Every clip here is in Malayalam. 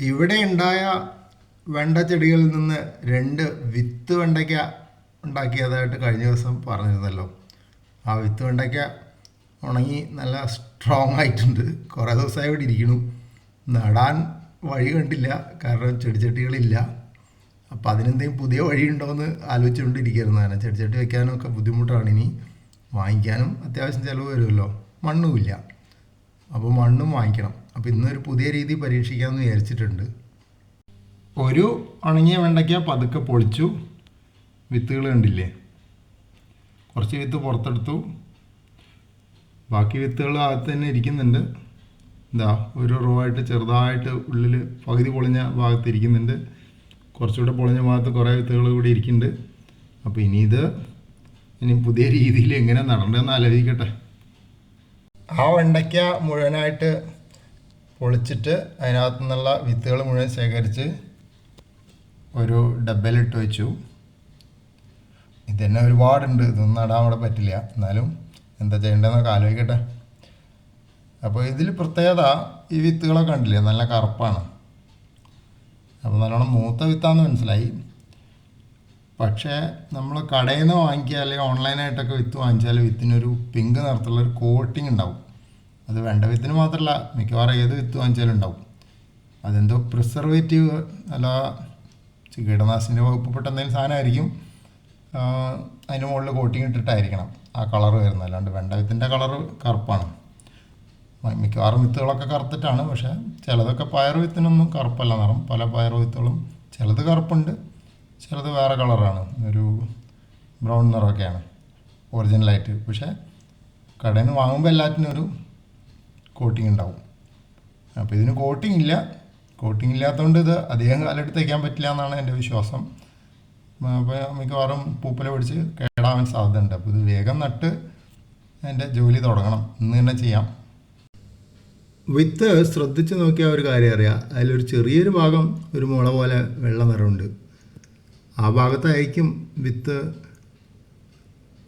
ഇവിടെ ഉണ്ടായ വെണ്ട ചെടികളിൽ നിന്ന് രണ്ട് വിത്ത് വെണ്ടയ്ക്ക ഉണ്ടാക്കിയതായിട്ട് കഴിഞ്ഞ ദിവസം പറഞ്ഞിരുന്നല്ലോ. ആ വിത്ത് വെണ്ടയ്ക്ക ഉണങ്ങി നല്ല സ്ട്രോങ് ആയിട്ടുണ്ട്. കുറേ ദിവസമായി ഇവിടെ ഇരിക്കണു നടാൻ വഴി കണ്ടില്ല. കാരണം ചെടിച്ചട്ടികളില്ല. അപ്പോൾ അതിനെന്തെങ്കിലും പുതിയ വഴിയുണ്ടോ എന്ന് ആലോചിച്ചുകൊണ്ടിരിക്കുകയായിരുന്നു. ഞാൻ ചെടിച്ചട്ടി വെക്കാനൊക്കെ ബുദ്ധിമുട്ടാണ് ഇനി. വാങ്ങിക്കാനും അത്യാവശ്യം ചിലവ് വരുമല്ലോ. മണ്ണുമില്ല. അപ്പോൾ മണ്ണും വാങ്ങിക്കണം. അപ്പോൾ ഇന്നൊരു പുതിയ രീതി പരീക്ഷിക്കാമെന്ന് വിചാരിച്ചിട്ടുണ്ട്. ഒരു ഉണങ്ങിയ വെണ്ടയ്ക്ക പതുക്കെ പൊളിച്ചു. വിത്തുകൾ കണ്ടില്ലേ? കുറച്ച് വിത്ത് പുറത്തെടുത്തു. ബാക്കി വിത്തുകൾ അകത്ത് തന്നെ ഇരിക്കുന്നുണ്ട്. എന്താ ഒരു റോ ആയിട്ട് ചെറുതായിട്ട് ഉള്ളിൽ പകുതി പൊളിഞ്ഞ ഭാഗത്ത് ഇരിക്കുന്നുണ്ട്. കുറച്ചുകൂടെ പൊളിഞ്ഞ ഭാഗത്ത് കുറേ വിത്തുകൾ കൂടി ഇരിക്കുന്നുണ്ട്. അപ്പോൾ ഇനി ഇത് ഇനി പുതിയ രീതിയിൽ എങ്ങനെ നടണ്ടെന്ന് ആലോചിക്കട്ടെ. ആ വെണ്ടയ്ക്ക മുഴുവനായിട്ട് പൊളിച്ചിട്ട് അതിനകത്തു നിന്നുള്ള വിത്തുകൾ മുഴുവൻ ശേഖരിച്ച് ഒരു ഡബ്ബയിലിട്ട് വെച്ചു. ഇതന്നെ ഒരുപാടുണ്ട് ഇതൊന്നും നടാൻ അവിടെ പറ്റില്ല. എന്നാലും എന്താ ചെയ്യേണ്ടതെന്നൊക്കെ ആലോചിക്കട്ടെ. അപ്പോൾ ഇതിൽ പ്രത്യേകത ഈ വിത്തുകളൊക്കെ കണ്ടില്ലേ? നല്ല കറുപ്പാണ്. അപ്പോൾ നല്ലോണം മൂത്ത വിത്താന്ന് മനസ്സിലായി. പക്ഷേ നമ്മൾ കടയിൽ നിന്ന് വാങ്ങിക്കുക അല്ലെങ്കിൽ ഓൺലൈനായിട്ടൊക്കെ വിത്ത് വാങ്ങിച്ചാൽ വിത്തിനൊരു പിങ്ക് നിറത്തുള്ള ഒരു കോട്ടിങ് ഉണ്ടാവും. അത് വേണ്ട വിത്തിന് മാത്രമല്ല മിക്കവാറും ഏത് വിത്ത് വാങ്ങിച്ചാലും ഉണ്ടാവും. അതെന്തോ പ്രിസർവേറ്റീവ് അല്ല കീടനാശിനി വകുപ്പപ്പെട്ട എന്തെങ്കിലും സാധനമായിരിക്കും അതിന് മുകളിൽ കോട്ടിങ് ഇട്ടിട്ടായിരിക്കണം ആ കളർ വരുന്നത്. അല്ലാണ്ട് വെണ്ട വിത്തിന്റെ കളർ കറുപ്പാണ്. മിക്കവാറും വിത്തുകളൊക്കെ കറുത്തിട്ടാണ് പക്ഷേ ചിലതൊക്കെ പയർ വിത്തിനൊന്നും കറുപ്പല്ല. നിറം പല പയർ വിത്തുകളും ചിലത് കറുപ്പുണ്ട് ചിലത് വേറെ കളറാണ്. ഒരു ബ്രൗൺ നിറമൊക്കെയാണ് ഒറിജിനലായിട്ട്. പക്ഷേ കടയിൽ നിന്ന് വാങ്ങുമ്പോൾ എല്ലാറ്റിനും ഒരു കോട്ടിങ് ഉണ്ടാവും. അപ്പോൾ ഇതിന് കോട്ടിംഗ് ഇല്ല. കോട്ടിംഗ് ഇല്ലാത്തതുകൊണ്ട് ഇത് അധികം കാലെടുത്ത് വയ്ക്കാൻ പറ്റില്ല എന്നാണ് എന്റെ വിശ്വാസം. അപ്പോൾ മിക്കവാറും പൂപ്പല പിടിച്ച് കേടാവാൻ സാധ്യതയുണ്ട്. അപ്പോൾ ഇത് വേഗം നട്ട് എന്റെ ജോലി തുടങ്ങണം. ഇന്ന് തന്നെ ചെയ്യാം. വിത്ത് ശ്രദ്ധിച്ച് നോക്കിയാൽ ഒരു കാര്യം അറിയാം. അതിലൊരു ചെറിയൊരു ഭാഗം ഒരു മുള പോലെ വെള്ള നിറമുണ്ട് ആ ഭാഗത്തായിരിക്കും വിത്ത്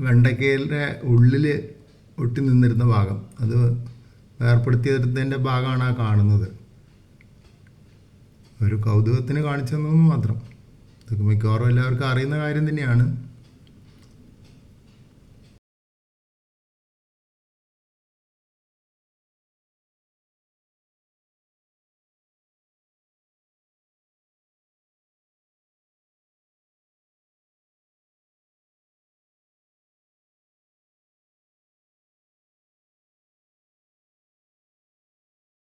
വെണ്ടയ്ക്കയുടെ ഉള്ളിൽ ഒട്ടി നിന്നിരുന്ന ഭാഗം. അത് വേർപ്പെടുത്തിയെടുത്തതിന്റെ ഭാഗമാണ് ആ കാണുന്നത്. ഒരു കൗതുകത്തിന് കാണിച്ചതെന്ന് മാത്രം. ഇതൊക്കെ മിക്കവാറും എല്ലാവർക്കും അറിയുന്ന കാര്യം തന്നെയാണ്.